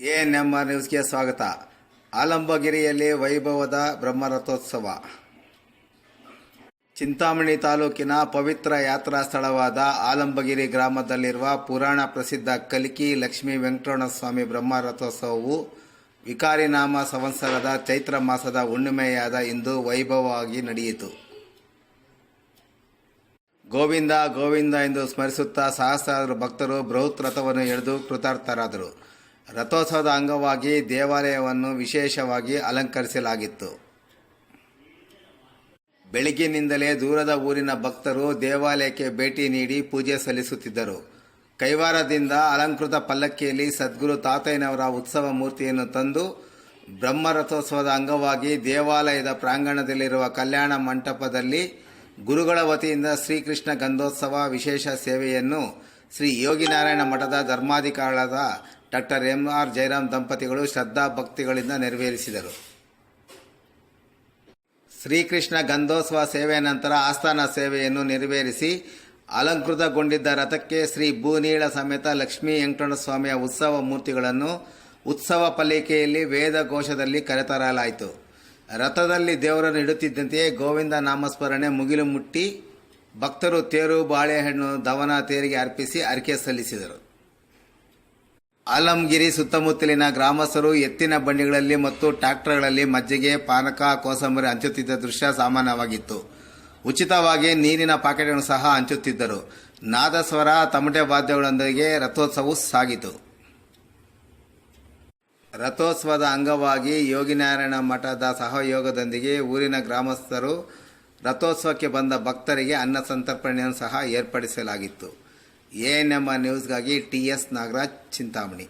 A R ನ್ಯೂಸ್ಗೆ ಸ್ವಾಗತ. ಆಲಂಬಗಿರಿಯಲ್ಲಿ ವೈಭವದ ಬ್ರಹ್ಮರಥೋತ್ಸವ. ಚಿಂತಾಮಣಿ ತಾಲೂಕಿನ ಪವಿತ್ರ ಯಾತ್ರಾ ಸ್ಥಳವಾದ ಆಲಂಬಗಿರಿ ಗ್ರಾಮದಲ್ಲಿರುವ ಪುರಾಣ ಪ್ರಸಿದ್ಧ ಕಲಿಕಿ ಲಕ್ಷ್ಮೀ ವೆಂಕಟರಮಣಸ್ವಾಮಿ ಬ್ರಹ್ಮರಥೋತ್ಸವವು ವಿಕಾರಿನಾಮ ಸಂವತ್ಸರದ ಚೈತ್ರ ಮಾಸದ ಹುಣ್ಣಿಮೆಯಾದ ಇಂದು ವೈಭವವಾಗಿ ನಡೆಯಿತು. ಗೋವಿಂದ ಗೋವಿಂದ ಎಂದು ಸ್ಮರಿಸುತ್ತಾ ಸಹಸ್ರಾರು ಭಕ್ತರು ಬೃಹತ್ ರಥವನ್ನು ಎಳೆದು ಕೃತಾರ್ಥರಾದರು. ರಥೋತ್ಸವದ ಅಂಗವಾಗಿ ದೇವಾಲಯವನ್ನು ವಿಶೇಷವಾಗಿ ಅಲಂಕರಿಸಲಾಗಿತ್ತು. ಬೆಳಗ್ಗಿನಿಂದಲೇ ದೂರದ ಊರಿನ ಭಕ್ತರು ದೇವಾಲಯಕ್ಕೆ ಭೇಟಿ ನೀಡಿ ಪೂಜೆ ಸಲ್ಲಿಸುತ್ತಿದ್ದರು. ಕೈವಾರದಿಂದ ಅಲಂಕೃತ ಪಲ್ಲಕ್ಕಿಯಲ್ಲಿ ಸದ್ಗುರು ತಾತಯ್ಯನವರ ಉತ್ಸವ ಮೂರ್ತಿಯನ್ನು ತಂದು ಬ್ರಹ್ಮರಥೋತ್ಸವದ ಅಂಗವಾಗಿ ದೇವಾಲಯದ ಪ್ರಾಂಗಣದಲ್ಲಿರುವ ಕಲ್ಯಾಣ ಮಂಟಪದಲ್ಲಿ ಗುರುಗಳ ವತಿಯಿಂದ ಶ್ರೀಕೃಷ್ಣ ಗಂಧೋತ್ಸವ ವಿಶೇಷ ಸೇವೆಯನ್ನು ಶ್ರೀ ಯೋಗಿನಾರಾಯಣ ಮಠದ ಧರ್ಮಾಧಿಕಾರಿಗಳಾದ ಡಾಕ್ಟರ್ ಎಂ ಆರ್ ಜಯರಾಮ್ ದಂಪತಿಗಳು ಶ್ರದ್ಧಾ ಭಕ್ತಿಗಳಿಂದ ನೆರವೇರಿಸಿದರು. ಶ್ರೀಕೃಷ್ಣ ಗಂಧೋತ್ಸವ ಸೇವೆಯ ನಂತರ ಆಸ್ಥಾನ ಸೇವೆಯನ್ನು ನೆರವೇರಿಸಿ ಅಲಂಕೃತಗೊಂಡಿದ್ದ ರಥಕ್ಕೆ ಶ್ರೀ ಭೂನೀಳ ಸಮೇತ ಲಕ್ಷ್ಮೀ ವೆಂಕಟಸ್ವಾಮಿಯ ಉತ್ಸವ ಮೂರ್ತಿಗಳನ್ನು ಉತ್ಸವ ಪಲ್ಲಿಕೆಯಲ್ಲಿ ವೇದ ಘೋಷದಲ್ಲಿ ಕರೆತರಲಾಯಿತು. ರಥದಲ್ಲಿ ದೇವರನ್ನು ಇಡುತ್ತಿದ್ದಂತೆಯೇ ಗೋವಿಂದ ನಾಮಸ್ಮರಣೆ ಮುಗಿಲು ಮುಟ್ಟಿ ಭಕ್ತರು ತೇರು ಬಾಳೆಹಣ್ಣು ದವನ ತೇರಿಗೆ ಅರ್ಪಿಸಿ ಅರ್ಕೆ ಸಲ್ಲಿಸಿದರು. ಆಲಂಗಿರಿ ಸುತ್ತಮುತ್ತಲಿನ ಗ್ರಾಮಸ್ಥರು ಎತ್ತಿನ ಬಂಡಿಗಳಲ್ಲಿ ಮತ್ತು ಟ್ರ್ಯಾಕ್ಟರ್ಗಳಲ್ಲಿ ಮಜ್ಜಿಗೆ, ಪಾನಕ, ಕೋಸಂಬರಿ ಹಂಚುತ್ತಿದ್ದ ದೃಶ್ಯ ಸಾಮಾನ್ಯವಾಗಿತ್ತು. ಉಚಿತವಾಗಿ ನೀರಿನ ಪಾಕೆಟ್ಗಳನ್ನು ಸಹ ಹಂಚುತ್ತಿದ್ದರು. ನಾದಸ್ವರ ತಮಟೆ ವಾದ್ಯಗಳೊಂದಿಗೆ ರಥೋತ್ಸವವು ಸಾಗಿತು. ರಥೋತ್ಸವದ ಅಂಗವಾಗಿ ಯೋಗಿನಾರಾಯಣ ಮಠದ ಸಹಯೋಗದೊಂದಿಗೆ ಊರಿನ ಗ್ರಾಮಸ್ಥರು ರಥೋತ್ಸವಕ್ಕೆ ಬಂದ ಭಕ್ತರಿಗೆ ಅನ್ನ ಸಂತರ್ಪಣೆಯನ್ನು ಸಹ ಏರ್ಪಡಿಸಲಾಗಿತ್ತು. ANM ನ್ಯೂಸ್ಗಾಗಿ TS Nagaraj Chintamani